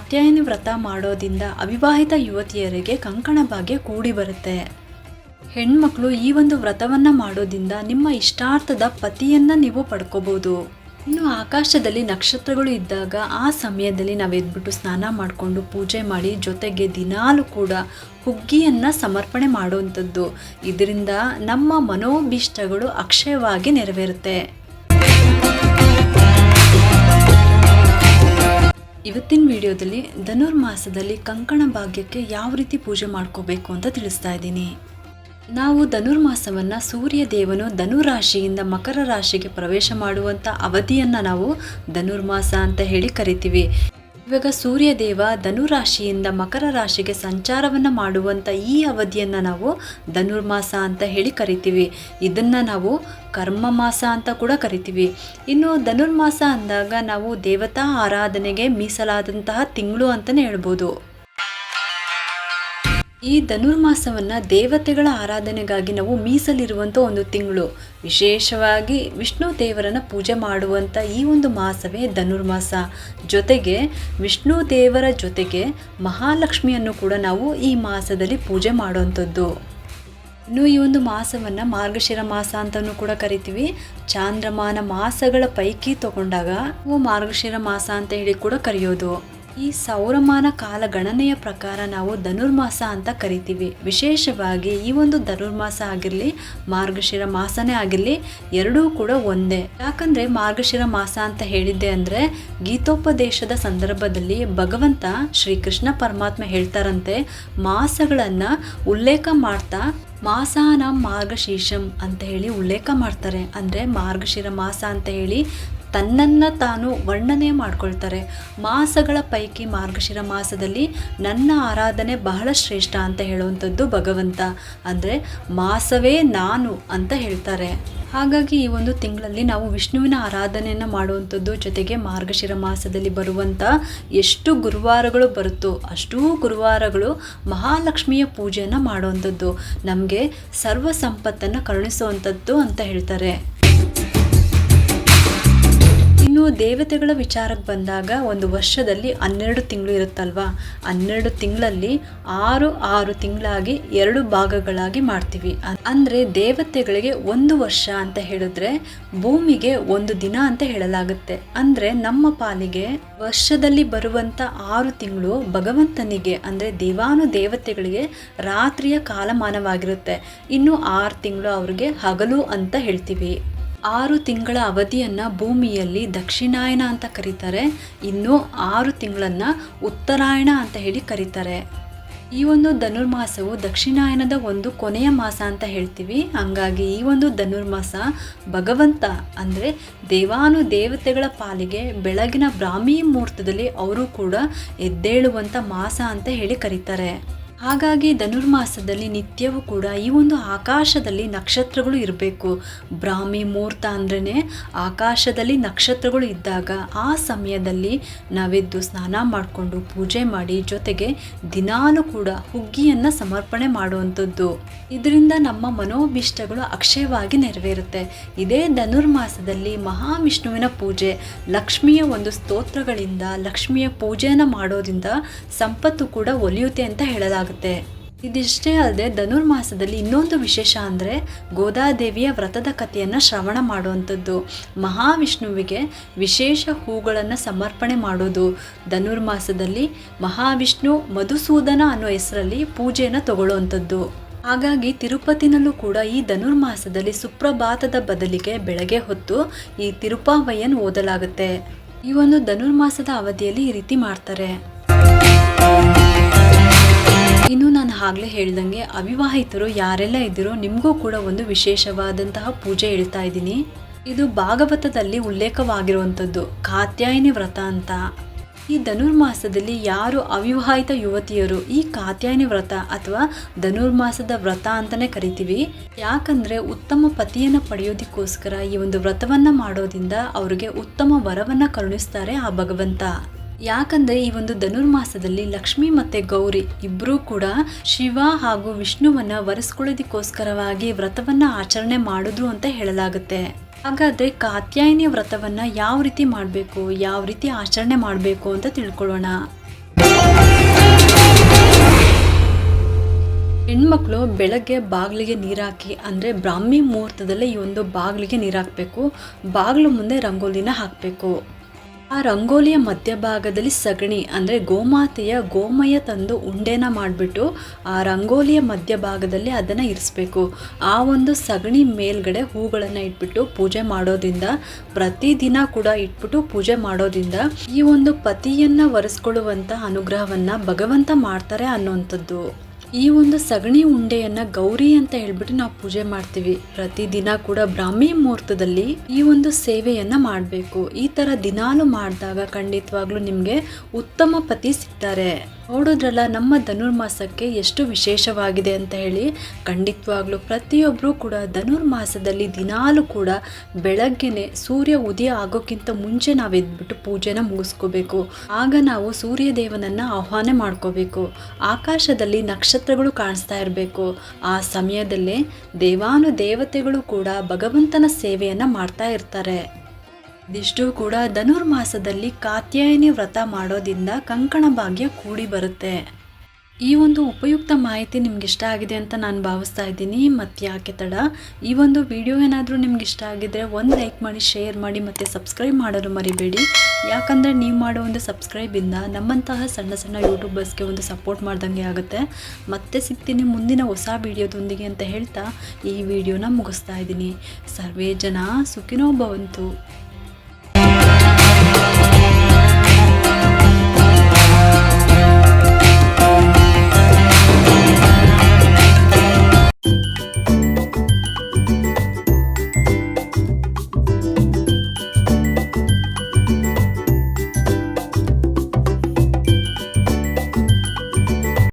ಕಾತ್ಯಾಯನಿ ವ್ರತ ಮಾಡೋದಿಂದ ಅವಿವಾಹಿತ ಯುವತಿಯರಿಗೆ ಕಂಕಣ ಭಾಗ್ಯ ಕೂಡಿ ಬರುತ್ತೆ. ಹೆಣ್ಮಕ್ಳು ಈ ಒಂದು ವ್ರತವನ್ನ ಮಾಡೋದಿಂದ ನಿಮ್ಮ ಇಷ್ಟಾರ್ಥದ ಪತಿಯನ್ನ ನೀವು ಪಡ್ಕೋಬಹುದು ಇನ್ನು ಆಕಾಶದಲ್ಲಿ ನಕ್ಷತ್ರಗಳು ಇದ್ದಾಗ ಆ ಸಮಯದಲ್ಲಿ ನಾವು ಎದ್ಬಿಟ್ಟು ಸ್ನಾನ ಮಾಡಿಕೊಂಡು ಪೂಜೆ ಮಾಡಿ ಜೊತೆಗೆ ದಿನಾಲು ಕೂಡ ಹುಗ್ಗಿಯನ್ನ ಸಮರ್ಪಣೆ ಮಾಡುವಂಥದ್ದು. ಇದರಿಂದ ನಮ್ಮ ಮನೋಭೀಷ್ಟಗಳು ಅಕ್ಷಯವಾಗಿ ನೆರವೇರುತ್ತೆ. ಇವತ್ತಿನ ವಿಡಿಯೋದಲ್ಲಿ ಧನುರ್ಮಾಸದಲ್ಲಿ ಕಂಕಣ ಭಾಗ್ಯಕ್ಕೆ ಯಾವ ರೀತಿ ಪೂಜೆ ಮಾಡ್ಕೋಬೇಕು ಅಂತ ತಿಳಿಸ್ತಾ ಇದ್ದೀನಿ. ನಾವು ಧನುರ್ಮಾಸವನ್ನು ಸೂರ್ಯ ದೇವನು ಧನುರಾಶಿಯಿಂದ ಮಕರ ರಾಶಿಗೆ ಪ್ರವೇಶ ಮಾಡುವಂಥ ಅವಧಿಯನ್ನು ನಾವು ಧನುರ್ಮಾಸ ಅಂತ ಹೇಳಿ ಕರಿತೀವಿ. ಇವಾಗ ಸೂರ್ಯದೇವ ಧನುರಾಶಿಯಿಂದ ಮಕರ ರಾಶಿಗೆ ಸಂಚಾರವನ್ನು ಮಾಡುವಂಥ ಈ ಅವಧಿಯನ್ನು ನಾವು ಧನುರ್ಮಾಸ ಅಂತ ಹೇಳಿ ಕರಿತೀವಿ. ಇದನ್ನು ನಾವು ಕರ್ಮ ಮಾಸ ಅಂತ ಕೂಡ ಕರಿತೀವಿ. ಇನ್ನು ಧನುರ್ಮಾಸ ಅಂದಾಗ ನಾವು ದೇವತಾ ಆರಾಧನೆಗೆ ಮೀಸಲಾದಂತಹ ತಿಂಗಳು ಅಂತಲೇ ಹೇಳ್ಬೋದು. ಈ ಧನುರ್ಮಾಸವನ್ನು ದೇವತೆಗಳ ಆರಾಧನೆಗಾಗಿ ನಾವು ಮೀಸಲಿರುವಂಥ ಒಂದು ತಿಂಗಳು. ವಿಶೇಷವಾಗಿ ವಿಷ್ಣು ದೇವರನ್ನ ಪೂಜೆ ಮಾಡುವಂಥ ಈ ಒಂದು ಮಾಸವೇ ಧನುರ್ಮಾಸ. ಜೊತೆಗೆ ವಿಷ್ಣು ದೇವರ ಜೊತೆಗೆ ಮಹಾಲಕ್ಷ್ಮಿಯನ್ನು ಕೂಡ ನಾವು ಈ ಮಾಸದಲ್ಲಿ ಪೂಜೆ ಮಾಡುವಂಥದ್ದು. ಇನ್ನು ಈ ಒಂದು ಮಾಸವನ್ನು ಮಾರ್ಗಶಿರ ಮಾಸ ಅಂತಲೂ ಕೂಡ ಕರಿತೀವಿ. ಚಾಂದ್ರಮಾನ ಮಾಸಗಳ ಪೈಕಿ ತಗೊಂಡಾಗ ಮಾರ್ಗಶಿರ ಮಾಸ ಅಂತ ಹೇಳಿ ಕೂಡ ಕರೆಯೋದು. ಈ ಸೌರಮಾನ ಕಾಲ ಗಣನೆಯ ಪ್ರಕಾರ ನಾವು ಧನುರ್ಮಾಸ ಅಂತ ಕರಿತೀವಿ. ವಿಶೇಷವಾಗಿ ಈ ಒಂದು ಧನುರ್ಮಾಸ ಆಗಿರಲಿ, ಮಾರ್ಗಶಿರ ಮಾಸನೇ ಆಗಿರಲಿ, ಎರಡೂ ಕೂಡ ಒಂದೇ. ಯಾಕಂದ್ರೆ ಮಾರ್ಗಶಿರ ಮಾಸ ಅಂತ ಹೇಳಿದ್ದೆ ಅಂದ್ರೆ ಗೀತೋಪದೇಶದ ಸಂದರ್ಭದಲ್ಲಿ ಭಗವಂತ ಶ್ರೀಕೃಷ್ಣ ಪರಮಾತ್ಮ ಹೇಳ್ತಾರಂತೆ, ಮಾಸಗಳನ್ನ ಉಲ್ಲೇಖ ಮಾಡ್ತಾ ಮಾಸಾನ ಮಾರ್ಗಶೀರ್ಷಂ ಅಂತ ಹೇಳಿ ಉಲ್ಲೇಖ ಮಾಡ್ತಾರೆ. ಅಂದರೆ ಮಾರ್ಗಶಿರ ಮಾಸ ಅಂತ ಹೇಳಿ ತನ್ನನ್ನು ತಾನು ವರ್ಣನೆ ಮಾಡ್ಕೊಳ್ತಾರೆ. ಮಾಸಗಳ ಪೈಕಿ ಮಾರ್ಗಶಿರ ಮಾಸದಲ್ಲಿ ನನ್ನ ಆರಾಧನೆ ಬಹಳ ಶ್ರೇಷ್ಠ ಅಂತ ಹೇಳುವಂಥದ್ದು ಭಗವಂತ. ಅಂದರೆ ಮಾಸವೇ ನಾನು ಅಂತ ಹೇಳ್ತಾರೆ. ಹಾಗಾಗಿ ಈ ಒಂದು ತಿಂಗಳಲ್ಲಿ ನಾವು ವಿಷ್ಣುವಿನ ಆರಾಧನೆಯನ್ನು ಮಾಡುವಂಥದ್ದು ಜೊತೆಗೆ ಮಾರ್ಗಶಿರ ಮಾಸದಲ್ಲಿ ಬರುವಂಥ ಎಷ್ಟು ಗುರುವಾರಗಳು ಬರುತ್ತೋ ಅಷ್ಟೂ ಗುರುವಾರಗಳು ಮಹಾಲಕ್ಷ್ಮಿಯ ಪೂಜೆಯನ್ನು ಮಾಡುವಂಥದ್ದು. ನಮಗೆ ಸರ್ವ ಸಂಪತ್ತನ್ನು ಕರುಣಿಸುವಂಥದ್ದು ಅಂತ ಹೇಳ್ತಾರೆ. ಇನ್ನು ದೇವತೆಗಳ ವಿಚಾರಕ್ಕೆ ಬಂದಾಗ ಒಂದು ವರ್ಷದಲ್ಲಿ ಹನ್ನೆರಡು ತಿಂಗಳು ಇರುತ್ತಲ್ವಾ? ಹನ್ನೆರಡು ತಿಂಗಳಲ್ಲಿ ಆರು ಆರು ತಿಂಗಳಾಗಿ ಎರಡು ಭಾಗಗಳಾಗಿ ಮಾಡ್ತೀವಿ. ಅಂದರೆ ದೇವತೆಗಳಿಗೆ ಒಂದು ವರ್ಷ ಅಂತ ಹೇಳಿದ್ರೆ ಭೂಮಿಗೆ ಒಂದು ದಿನ ಅಂತ ಹೇಳಲಾಗುತ್ತೆ. ಅಂದರೆ ನಮ್ಮ ಪಾಲಿಗೆ ವರ್ಷದಲ್ಲಿ ಬರುವಂಥ ಆರು ತಿಂಗಳು ಭಗವಂತನಿಗೆ, ಅಂದರೆ ದೇವಾನು ದೇವತೆಗಳಿಗೆ ರಾತ್ರಿಯ ಕಾಲಮಾನವಾಗಿರುತ್ತೆ. ಇನ್ನು ಆರು ತಿಂಗಳು ಅವ್ರಿಗೆ ಹಗಲು ಅಂತ ಹೇಳ್ತೀವಿ. ಆರು ತಿಂಗಳ ಅವಧಿಯನ್ನು ಭೂಮಿಯಲ್ಲಿ ದಕ್ಷಿಣಾಯನ ಅಂತ ಕರೀತಾರೆ. ಇನ್ನು ಆರು ತಿಂಗಳನ್ನು ಉತ್ತರಾಯಣ ಅಂತ ಹೇಳಿ ಕರೀತಾರೆ. ಈ ಒಂದು ಧನುರ್ಮಾಸವು ದಕ್ಷಿಣಾಯನದ ಒಂದು ಕೊನೆಯ ಮಾಸ ಅಂತ ಹೇಳ್ತೀವಿ. ಹಂಗಾಗಿ ಈ ಒಂದು ಧನುರ್ಮಾಸ ಭಗವಂತ ಅಂದರೆ ದೇವಾನು ದೇವತೆಗಳ ಪಾಲಿಗೆ ಬೆಳಗಿನ ಬ್ರಾಹ್ಮಿ ಮುಹೂರ್ತದಲ್ಲಿ ಅವರು ಕೂಡ ಎದ್ದೇಳುವಂಥ ಮಾಸ ಅಂತ ಹೇಳಿ ಕರೀತಾರೆ. ಹಾಗಾಗಿ ಧನುರ್ಮಾಸದಲ್ಲಿ ನಿತ್ಯವೂ ಕೂಡ ಈ ಒಂದು ಆಕಾಶದಲ್ಲಿ ನಕ್ಷತ್ರಗಳು ಇರಬೇಕು. ಬ್ರಾಹ್ಮಿ ಮುಹೂರ್ತ ಅಂದ್ರೇ ಆಕಾಶದಲ್ಲಿ ನಕ್ಷತ್ರಗಳು ಇದ್ದಾಗ ಆ ಸಮಯದಲ್ಲಿ ನಾವೆದ್ದು ಸ್ನಾನ ಮಾಡಿಕೊಂಡು ಪೂಜೆ ಮಾಡಿ ಜೊತೆಗೆ ದಿನಾಲೂ ಕೂಡ ಹುಗ್ಗಿಯನ್ನು ಸಮರ್ಪಣೆ ಮಾಡುವಂಥದ್ದು. ಇದರಿಂದ ನಮ್ಮ ಮನೋಭಿಷ್ಟಗಳು ಅಕ್ಷಯವಾಗಿ ನೆರವೇರುತ್ತೆ. ಇದೇ ಧನುರ್ಮಾಸದಲ್ಲಿ ಮಹಾವಿಷ್ಣುವಿನ ಪೂಜೆ. ಲಕ್ಷ್ಮಿಯ ಒಂದು ಸ್ತೋತ್ರಗಳಿಂದ ಲಕ್ಷ್ಮಿಯ ಪೂಜೆಯನ್ನು ಮಾಡೋದ್ರಿಂದ ಸಂಪತ್ತು ಕೂಡ ಒಲಿಯುತ್ತೆ ಅಂತ ಹೇಳಲಾಗುತ್ತೆ ಆಗುತ್ತೆ ಇದಿಷ್ಟೇ ಅಲ್ಲದೆ ಧನುರ್ಮಾಸದಲ್ಲಿ ಇನ್ನೊಂದು ವಿಶೇಷ ಅಂದರೆ ಗೋದಾದೇವಿಯ ವ್ರತದ ಕಥೆಯನ್ನು ಶ್ರವಣ ಮಾಡುವಂಥದ್ದು. ಮಹಾವಿಷ್ಣುವಿಗೆ ವಿಶೇಷ ಹೂಗಳನ್ನು ಸಮರ್ಪಣೆ ಮಾಡೋದು. ಧನುರ್ಮಾಸದಲ್ಲಿ ಮಹಾವಿಷ್ಣು ಮಧುಸೂದನ ಅನ್ನೋ ಹೆಸರಲ್ಲಿ ಪೂಜೆಯನ್ನು ತಗೊಳ್ಳುವಂಥದ್ದು. ಹಾಗಾಗಿ ತಿರುಪತಿನಲ್ಲೂ ಕೂಡ ಈ ಧನುರ್ಮಾಸದಲ್ಲಿ ಸುಪ್ರಭಾತದ ಬದಲಿಗೆ ಬೆಳಗ್ಗೆ ಹೊತ್ತು ಈ ತಿರುಪಾವಯ್ಯನ್ ಓದಲಾಗುತ್ತೆ. ಈ ಒಂದು ಧನುರ್ಮಾಸದ ಅವಧಿಯಲ್ಲಿ ಈ ರೀತಿ ಮಾಡ್ತಾರೆ. ಇನ್ನು ನಾನು ಆಗಲೇ ಹೇಳ್ದಂಗೆ ಅವಿವಾಹಿತರು ಯಾರೆಲ್ಲ ಇದ್ದೀರೋ ನಿಮಗೂ ಕೂಡ ಒಂದು ವಿಶೇಷವಾದಂತಹ ಪೂಜೆ ಹೇಳ್ತಾ ಇದ್ದೀನಿ. ಇದು ಭಾಗವತದಲ್ಲಿ ಉಲ್ಲೇಖವಾಗಿರುವಂಥದ್ದು, ಕಾತ್ಯಾಯಿನಿ ವ್ರತ ಅಂತ. ಈ ಧನುರ್ಮಾಸದಲ್ಲಿ ಯಾರು ಅವಿವಾಹಿತ ಯುವತಿಯರು ಈ ಕಾತ್ಯಾಯಿನಿ ವ್ರತ ಅಥವಾ ಧನುರ್ಮಾಸದ ವ್ರತ ಅಂತಲೇ ಕರಿತೀವಿ. ಯಾಕಂದ್ರೆ ಉತ್ತಮ ಪತಿಯನ್ನು ಪಡೆಯೋದಕ್ಕೋಸ್ಕರ ಈ ಒಂದು ವ್ರತವನ್ನ ಮಾಡೋದ್ರಿಂದ ಅವರಿಗೆ ಉತ್ತಮ ವರವನ್ನ ಕರುಣಿಸ್ತಾರೆ ಆ ಭಗವಂತ. ಯಾಕಂದ್ರೆ ಈ ಒಂದು ಧನುರ್ಮಾಸದಲ್ಲಿ ಲಕ್ಷ್ಮಿ ಮತ್ತೆ ಗೌರಿ ಇಬ್ಬರೂ ಕೂಡ ಶಿವ ಹಾಗೂ ವಿಷ್ಣುವನ್ನ ವರೆಸ್ಕೊಳ್ಳೋದಕ್ಕೋಸ್ಕರವಾಗಿ ವ್ರತವನ್ನ ಆಚರಣೆ ಮಾಡಿದ್ರು ಅಂತ ಹೇಳಲಾಗುತ್ತೆ. ಹಾಗಾದ್ರೆ ಕಾತ್ಯಾಯಿನಿ ವ್ರತವನ್ನ ಯಾವ ರೀತಿ ಮಾಡಬೇಕು, ಯಾವ ರೀತಿ ಆಚರಣೆ ಮಾಡಬೇಕು ಅಂತ ತಿಳ್ಕೊಳ್ಳೋಣ. ಹೆಣ್ಮಕ್ಳು ಬೆಳಗ್ಗೆ ಬಾಗಿಲಿಗೆ ನೀರಾಕಿ, ಅಂದರೆ ಬ್ರಾಹ್ಮಿ ಮುಹೂರ್ತದಲ್ಲೇ ಈ ಒಂದು ಬಾಗಿಲಿಗೆ ನೀರಾಕ್ಬೇಕು, ಬಾಗಿಲು ಮುಂದೆ ರಂಗೋಲಿನ ಹಾಕಬೇಕು. ಆ ರಂಗೋಲಿಯ ಮಧ್ಯಭಾಗದಲ್ಲಿ ಸಗಣಿ, ಅಂದರೆ ಗೋಮಾತೆಯ ಗೋಮಯ ತಂದು ಉಂಡೆನ ಮಾಡಿಬಿಟ್ಟು ಆ ರಂಗೋಲಿಯ ಮಧ್ಯಭಾಗದಲ್ಲಿ ಅದನ್ನು ಇರಿಸ್ಬೇಕು. ಆ ಒಂದು ಸಗಣಿ ಮೇಲ್ಗಡೆ ಹೂಗಳನ್ನು ಇಟ್ಬಿಟ್ಟು ಪೂಜೆ ಮಾಡೋದ್ರಿಂದ ಪ್ರತಿದಿನ ಕೂಡ ಇಟ್ಬಿಟ್ಟು ಪೂಜೆ ಮಾಡೋದ್ರಿಂದ ಈ ಒಂದು ಪತಿಯನ್ನು ಒರೆಸ್ಕೊಳ್ಳುವಂಥ ಅನುಗ್ರಹವನ್ನು ಭಗವಂತ ಮಾಡ್ತಾರೆ ಅನ್ನುವಂಥದ್ದು ಈ ಒಂದು ಸಗಣಿ ಉಂಡೆಯನ್ನ ಗೌರಿ ಅಂತ ಹೇಳ್ಬಿಟ್ಟು ನಾವು ಪೂಜೆ ಮಾಡ್ತೀವಿ. ಪ್ರತಿದಿನ ಕೂಡ ಬ್ರಾಹ್ಮಿ ಮುಹೂರ್ತದಲ್ಲಿ ಈ ಒಂದು ಸೇವೆಯನ್ನ ಮಾಡಬೇಕು. ಈ ತರ ದಿನಾಲು ಮಾಡಿದಾಗ ಖಂಡಿತವಾಗ್ಲೂ ನಿಮಗೆ ಉತ್ತಮ ಪತಿ ಸಿಗ್ತಾರೆ. ನೋಡೋದ್ರಲ್ಲ, ನಮ್ಮ ಧನುರ್ಮಾಸಕ್ಕೆ ಎಷ್ಟು ವಿಶೇಷವಾಗಿದೆ ಅಂತ ಹೇಳಿ, ಖಂಡಿತವಾಗ್ಲೂ ಪ್ರತಿಯೊಬ್ಬರೂ ಕೂಡ ಧನುರ್ಮಾಸದಲ್ಲಿ ದಿನಾಲು ಕೂಡ ಬೆಳಗ್ಗೆನೆ ಸೂರ್ಯ ಉದಯ ಆಗೋಕ್ಕಿಂತ ಮುಂಚೆ ನಾವು ಎದ್ಬಿಟ್ಟು ಪೂಜೆನ ಮುಗಿಸ್ಕೋಬೇಕು. ಆಗ ನಾವು ಸೂರ್ಯ ದೇವನನ್ನು ಆಹ್ವಾನ ಮಾಡ್ಕೋಬೇಕು. ಆಕಾಶದಲ್ಲಿ ನಕ್ಷತ್ರಗಳು ಕಾಣಿಸ್ತಾ ಇರಬೇಕು. ಆ ಸಮಯದಲ್ಲೇ ದೇವಾನು ದೇವತೆಗಳು ಕೂಡ ಭಗವಂತನ ಸೇವೆಯನ್ನು ಮಾಡ್ತಾ ಇರ್ತಾರೆ. ಇದಿಷ್ಟು ಕೂಡ ಧನುರ್ಮಾಸದಲ್ಲಿ ಕಾತ್ಯಾಯನಿ ವ್ರತ ಮಾಡೋದ್ರಿಂದ ಕಂಕಣ ಭಾಗ್ಯ ಕೂಡಿ ಬರುತ್ತೆ. ಈ ಒಂದು ಉಪಯುಕ್ತ ಮಾಹಿತಿ ನಿಮ್ಗೆ ಇಷ್ಟ ಆಗಿದೆ ಅಂತ ನಾನು ಭಾವಿಸ್ತಾ ಇದ್ದೀನಿ. ಮತ್ತು ಯಾಕೆ ತಡ? ಈ ಒಂದು ವಿಡಿಯೋ ಏನಾದರೂ ನಿಮ್ಗೆ ಇಷ್ಟ ಆಗಿದ್ರೆ ಒಂದು ಲೈಕ್ ಮಾಡಿ, ಶೇರ್ ಮಾಡಿ ಮತ್ತು ಸಬ್ಸ್ಕ್ರೈಬ್ ಮಾಡಲು ಮರಿಬೇಡಿ. ಯಾಕಂದರೆ ನೀವು ಮಾಡೋ ಒಂದು ಸಬ್ಸ್ಕ್ರೈಬಿಂದ ನಮ್ಮಂತಹ ಸಣ್ಣ ಸಣ್ಣ ಯೂಟ್ಯೂಬರ್ಸ್ಗೆ ಒಂದು ಸಪೋರ್ಟ್ ಮಾಡ್ದಂಗೆ ಆಗುತ್ತೆ. ಮತ್ತೆ ಸಿಗ್ತೀನಿ ಮುಂದಿನ ಹೊಸ ವಿಡಿಯೋದೊಂದಿಗೆ ಅಂತ ಹೇಳ್ತಾ ಈ ವಿಡಿಯೋನ ಮುಗಿಸ್ತಾ ಇದ್ದೀನಿ. ಸರ್ವೇ ಜನ ಸುಖಿನೋ ಭವಂತು.